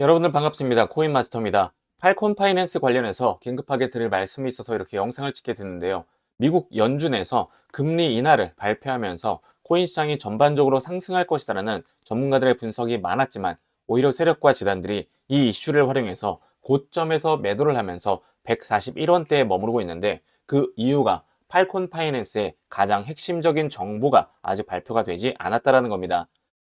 여러분들 반갑습니다. 코인마스터입니다. 팔콘 파이낸스 관련해서 긴급하게 드릴 말씀이 있어서 이렇게 영상을 찍게 됐는데요. 미국 연준에서 금리 인하를 발표하면서 코인 시장이 전반적으로 상승할 것이다라는 전문가들의 분석이 많았지만 오히려 세력과 지단들이 이 이슈를 활용해서 고점에서 매도를 하면서 141원대에 머무르고 있는데 그 이유가 팔콘 파이낸스의 가장 핵심적인 정보가 아직 발표가 되지 않았다라는 겁니다.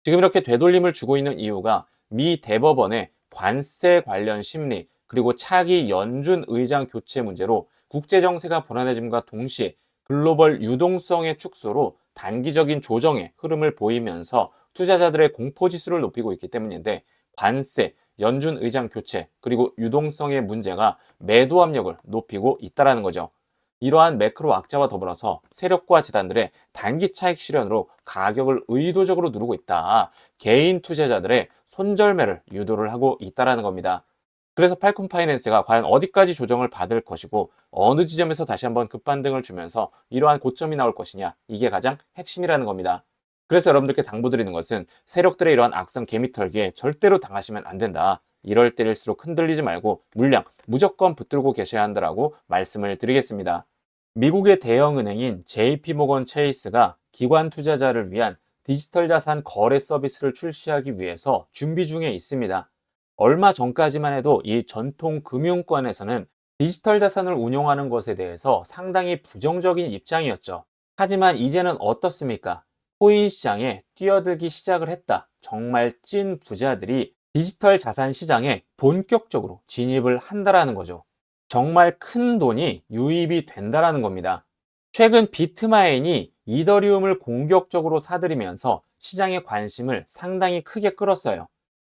지금 이렇게 되돌림을 주고 있는 이유가 미 대법원의 관세 관련 심리 그리고 차기 연준 의장 교체 문제로 국제 정세가 불안해짐과 동시에 글로벌 유동성의 축소로 단기적인 조정의 흐름을 보이면서 투자자들의 공포 지수를 높이고 있기 때문인데 관세, 연준 의장 교체 그리고 유동성의 문제가 매도 압력을 높이고 있다라는 거죠. 이러한 매크로 악재와 더불어서 세력과 재단들의 단기 차익 실현으로 가격을 의도적으로 누르고 있다. 개인 투자자들의 손절매를 유도를 하고 있다라는 겁니다. 그래서 팔콘 파이낸스가 과연 어디까지 조정을 받을 것이고 어느 지점에서 다시 한번 급반등을 주면서 이러한 고점이 나올 것이냐 이게 가장 핵심이라는 겁니다. 그래서 여러분들께 당부드리는 것은 세력들의 이러한 악성 개미털기에 절대로 당하시면 안 된다. 이럴 때일수록 흔들리지 말고 물량 무조건 붙들고 계셔야 한다라고 말씀을 드리겠습니다. 미국의 대형 은행인 JP모건 체이스가 기관 투자자를 위한 디지털 자산 거래 서비스를 출시하기 위해서 준비 중에 있습니다. 얼마 전까지만 해도 이 전통 금융권에서는 디지털 자산을 운용하는 것에 대해서 상당히 부정적인 입장이었죠. 하지만 이제는 어떻습니까? 코인 시장에 뛰어들기 시작을 했다. 정말 찐 부자들이 디지털 자산 시장에 본격적으로 진입을 한다라는 거죠. 정말 큰 돈이 유입이 된다라는 겁니다. 최근 비트마인이 이더리움을 공격적으로 사들이면서 시장의 관심을 상당히 크게 끌었어요.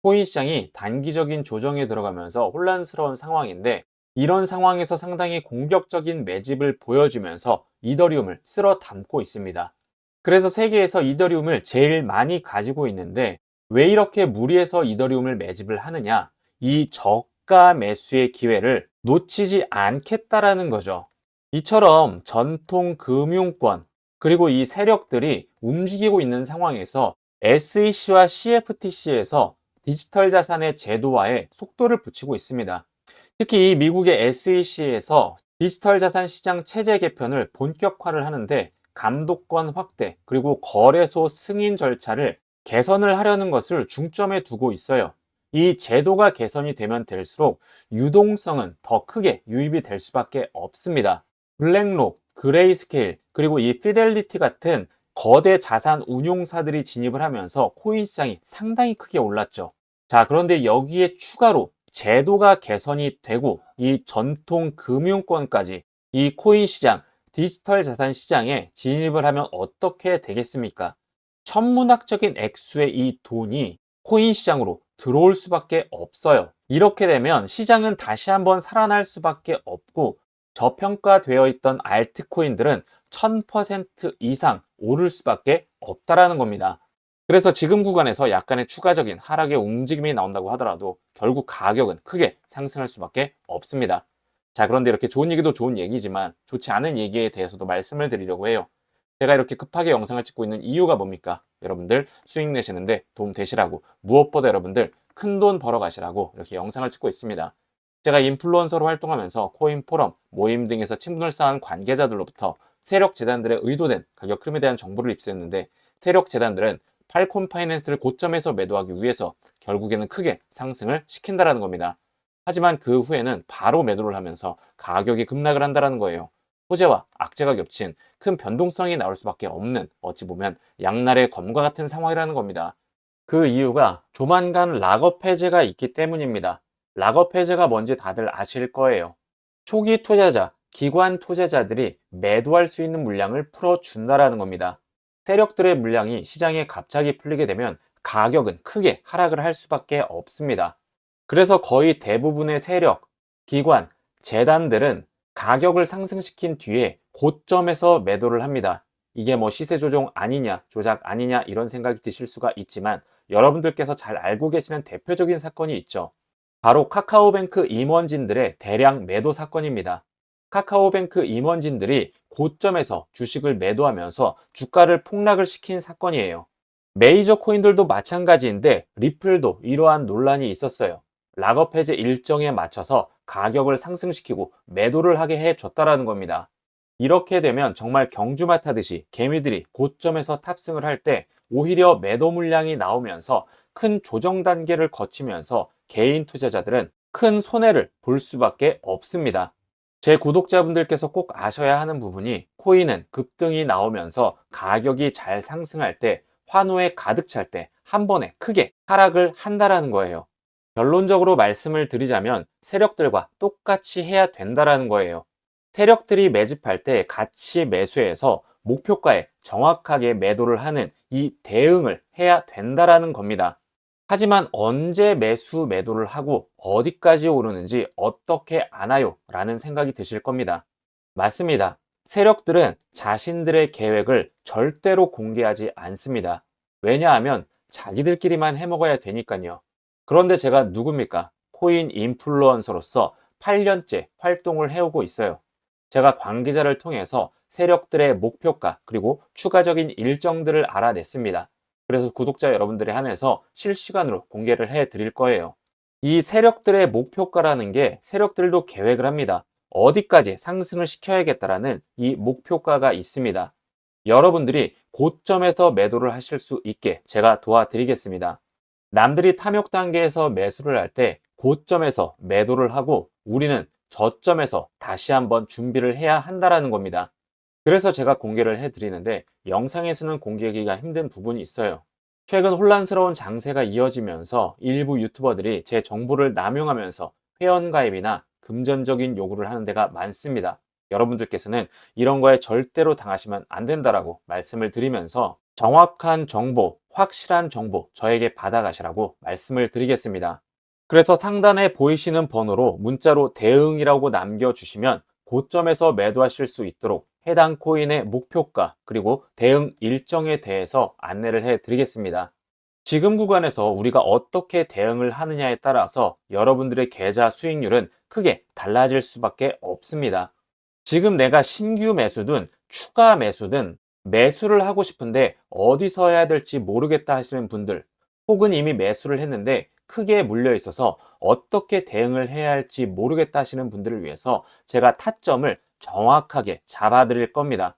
코인 시장이 단기적인 조정에 들어가면서 혼란스러운 상황인데 이런 상황에서 상당히 공격적인 매집을 보여주면서 이더리움을 쓸어 담고 있습니다. 그래서 세계에서 이더리움을 제일 많이 가지고 있는데 왜 이렇게 무리해서 이더리움을 매집을 하느냐? 이 저가 매수의 기회를 놓치지 않겠다라는 거죠. 이처럼 전통 금융권 그리고 이 세력들이 움직이고 있는 상황에서 SEC와 CFTC에서 디지털 자산의 제도화에 속도를 붙이고 있습니다. 특히 미국의 SEC에서 디지털 자산 시장 체제 개편을 본격화를 하는데 감독권 확대 그리고 거래소 승인 절차를 개선을 하려는 것을 중점에 두고 있어요. 이 제도가 개선이 되면 될수록 유동성은 더 크게 유입이 될 수밖에 없습니다. 블랙록, 그레이스케일, 그리고 이 피델리티 같은 거대 자산 운용사들이 진입을 하면서 코인 시장이 상당히 크게 올랐죠. 자, 그런데 여기에 추가로 제도가 개선이 되고 이 전통 금융권까지 이 코인 시장, 디지털 자산 시장에 진입을 하면 어떻게 되겠습니까? 천문학적인 액수의 이 돈이 코인 시장으로 들어올 수밖에 없어요. 이렇게 되면 시장은 다시 한번 살아날 수밖에 없고 저평가되어 있던 알트코인들은 1000% 이상 오를 수밖에 없다라는 겁니다. 그래서 지금 구간에서 약간의 추가적인 하락의 움직임이 나온다고 하더라도 결국 가격은 크게 상승할 수밖에 없습니다. 자, 그런데 이렇게 좋은 얘기도 좋은 얘기지만 좋지 않은 얘기에 대해서도 말씀을 드리려고 해요. 제가 이렇게 급하게 영상을 찍고 있는 이유가 뭡니까? 여러분들 수익 내시는데 도움 되시라고 무엇보다 여러분들 큰 돈 벌어 가시라고 이렇게 영상을 찍고 있습니다. 제가 인플루언서로 활동하면서 코인 포럼, 모임 등에서 친분을 쌓은 관계자들로부터 세력 재단들의 의도된 가격 흐름에 대한 정보를 입수했는데 세력 재단들은 팔콘 파이낸스를 고점에서 매도하기 위해서 결국에는 크게 상승을 시킨다라는 겁니다. 하지만 그 후에는 바로 매도를 하면서 가격이 급락을 한다라는 거예요. 호재와 악재가 겹친 큰 변동성이 나올 수밖에 없는 어찌 보면 양날의 검과 같은 상황이라는 겁니다. 그 이유가 조만간 락업 해제가 있기 때문입니다. 락업 해제가 뭔지 다들 아실 거예요. 초기 투자자, 기관 투자자들이 매도할 수 있는 물량을 풀어준다라는 겁니다. 세력들의 물량이 시장에 갑자기 풀리게 되면 가격은 크게 하락을 할 수밖에 없습니다. 그래서 거의 대부분의 세력, 기관, 재단들은 가격을 상승시킨 뒤에 고점에서 매도를 합니다. 이게 뭐 시세 조정 아니냐, 조작 아니냐 이런 생각이 드실 수가 있지만 여러분들께서 잘 알고 계시는 대표적인 사건이 있죠. 바로 카카오뱅크 임원진들의 대량 매도 사건입니다. 카카오뱅크 임원진들이 고점에서 주식을 매도하면서 주가를 폭락을 시킨 사건이에요. 메이저 코인들도 마찬가지인데 리플도 이러한 논란이 있었어요. 락업 해제 일정에 맞춰서 가격을 상승시키고 매도를 하게 해줬다라는 겁니다. 이렇게 되면 정말 경주마 타듯이 개미들이 고점에서 탑승을 할 때 오히려 매도 물량이 나오면서 큰 조정 단계를 거치면서 개인 투자자들은 큰 손해를 볼 수밖에 없습니다. 제 구독자분들께서 꼭 아셔야 하는 부분이 코인은 급등이 나오면서 가격이 잘 상승할 때 환호에 가득 찰 때 한 번에 크게 하락을 한다라는 거예요. 결론적으로 말씀을 드리자면 세력들과 똑같이 해야 된다라는 거예요. 세력들이 매집할 때 같이 매수해서 목표가에 정확하게 매도를 하는 이 대응을 해야 된다라는 겁니다. 하지만 언제 매수 매도를 하고 어디까지 오르는지 어떻게 아나요? 라는 생각이 드실 겁니다. 맞습니다. 세력들은 자신들의 계획을 절대로 공개하지 않습니다. 왜냐하면 자기들끼리만 해먹어야 되니까요. 그런데 제가 누굽니까? 코인 인플루언서로서 8년째 활동을 해오고 있어요. 제가 관계자를 통해서 세력들의 목표가 그리고 추가적인 일정들을 알아냈습니다. 그래서 구독자 여러분들에 한해서 실시간으로 공개를 해 드릴 거예요. 이 세력들의 목표가라는 게 세력들도 계획을 합니다. 어디까지 상승을 시켜야겠다라는 이 목표가가 있습니다. 여러분들이 고점에서 매도를 하실 수 있게 제가 도와드리겠습니다. 남들이 탐욕 단계에서 매수를 할 때 고점에서 매도를 하고 우리는 저점에서 다시 한번 준비를 해야 한다라는 겁니다. 그래서 제가 공개를 해드리는데 영상에서는 공개하기가 힘든 부분이 있어요. 최근 혼란스러운 장세가 이어지면서 일부 유튜버들이 제 정보를 남용하면서 회원가입이나 금전적인 요구를 하는 데가 많습니다. 여러분들께서는 이런 거에 절대로 당하시면 안 된다라고 말씀을 드리면서 정확한 정보, 확실한 정보 저에게 받아가시라고 말씀을 드리겠습니다. 그래서 상단에 보이시는 번호로 문자로 대응이라고 남겨주시면 고점에서 매도하실 수 있도록 해당 코인의 목표가 그리고 대응 일정에 대해서 안내를 해 드리겠습니다. 지금 구간에서 우리가 어떻게 대응을 하느냐에 따라서 여러분들의 계좌 수익률은 크게 달라질 수밖에 없습니다. 지금 내가 신규 매수든 추가 매수든 매수를 하고 싶은데 어디서 해야 될지 모르겠다 하시는 분들 혹은 이미 매수를 했는데 크게 물려 있어서 어떻게 대응을 해야 할지 모르겠다 하시는 분들을 위해서 제가 타점을 정확하게 잡아 드릴 겁니다.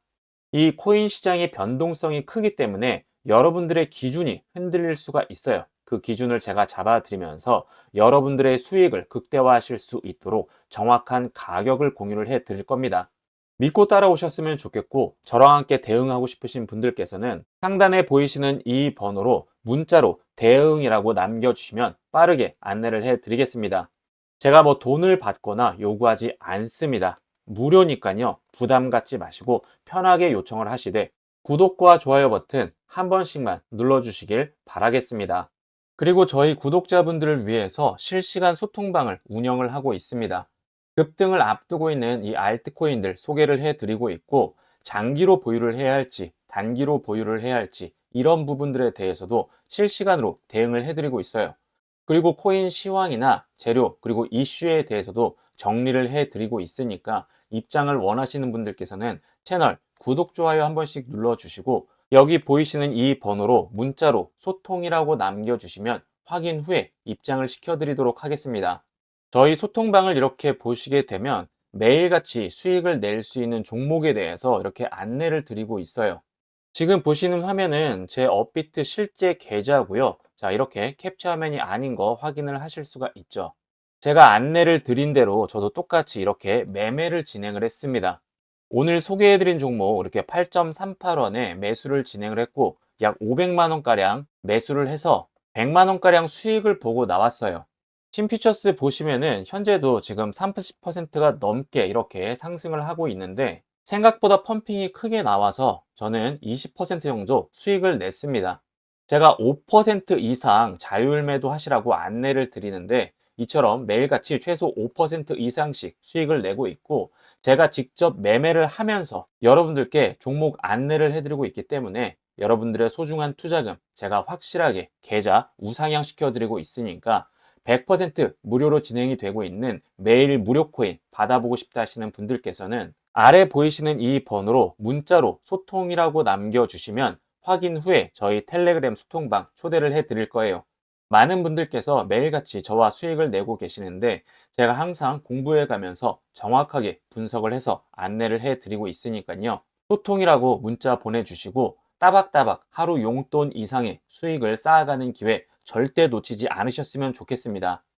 이 코인 시장의 변동성이 크기 때문에 여러분들의 기준이 흔들릴 수가 있어요. 그 기준을 제가 잡아 드리면서 여러분들의 수익을 극대화하실 수 있도록 정확한 가격을 공유를 해 드릴 겁니다. 믿고 따라오셨으면 좋겠고 저랑 함께 대응하고 싶으신 분들께서는 상단에 보이시는 이 번호로 문자로 대응이라고 남겨주시면 빠르게 안내를 해 드리겠습니다. 제가 뭐 돈을 받거나 요구하지 않습니다. 무료니까요. 부담 갖지 마시고 편하게 요청을 하시되 구독과 좋아요 버튼 한 번씩만 눌러주시길 바라겠습니다. 그리고 저희 구독자분들을 위해서 실시간 소통방을 운영을 하고 있습니다. 급등을 앞두고 있는 이 알트코인들 소개를 해드리고 있고 장기로 보유를 해야 할지 단기로 보유를 해야 할지 이런 부분들에 대해서도 실시간으로 대응을 해드리고 있어요. 그리고 코인 시황이나 재료 그리고 이슈에 대해서도 정리를 해드리고 있으니까 입장을 원하시는 분들께서는 채널 구독, 좋아요 한 번씩 눌러주시고 여기 보이시는 이 번호로 문자로 소통이라고 남겨주시면 확인 후에 입장을 시켜드리도록 하겠습니다. 저희 소통방을 이렇게 보시게 되면 매일같이 수익을 낼 수 있는 종목에 대해서 이렇게 안내를 드리고 있어요. 지금 보시는 화면은 제 업비트 실제 계좌고요. 자, 이렇게 캡처 화면이 아닌 거 확인을 하실 수가 있죠. 제가 안내를 드린 대로 저도 똑같이 이렇게 매매를 진행을 했습니다. 오늘 소개해드린 종목 이렇게 8.38원에 매수를 진행을 했고 약 500만원가량 매수를 해서 100만원가량 수익을 보고 나왔어요. 신피처스 보시면은 현재도 지금 30%가 넘게 이렇게 상승을 하고 있는데 생각보다 펌핑이 크게 나와서 저는 20% 정도 수익을 냈습니다. 제가 5% 이상 자율 매도 하시라고 안내를 드리는데 이처럼 매일같이 최소 5% 이상씩 수익을 내고 있고 제가 직접 매매를 하면서 여러분들께 종목 안내를 해드리고 있기 때문에 여러분들의 소중한 투자금 제가 확실하게 계좌 우상향 시켜드리고 있으니까 100% 무료로 진행이 되고 있는 매일 무료 코인 받아보고 싶다 하시는 분들께서는 아래 보이시는 이 번호로 문자로 소통이라고 남겨주시면 확인 후에 저희 텔레그램 소통방 초대를 해 드릴 거예요. 많은 분들께서 매일같이 저와 수익을 내고 계시는데 제가 항상 공부해 가면서 정확하게 분석을 해서 안내를 해 드리고 있으니까요. 소통이라고 문자 보내주시고 따박따박 하루 용돈 이상의 수익을 쌓아가는 기회 절대 놓치지 않으셨으면 좋겠습니다.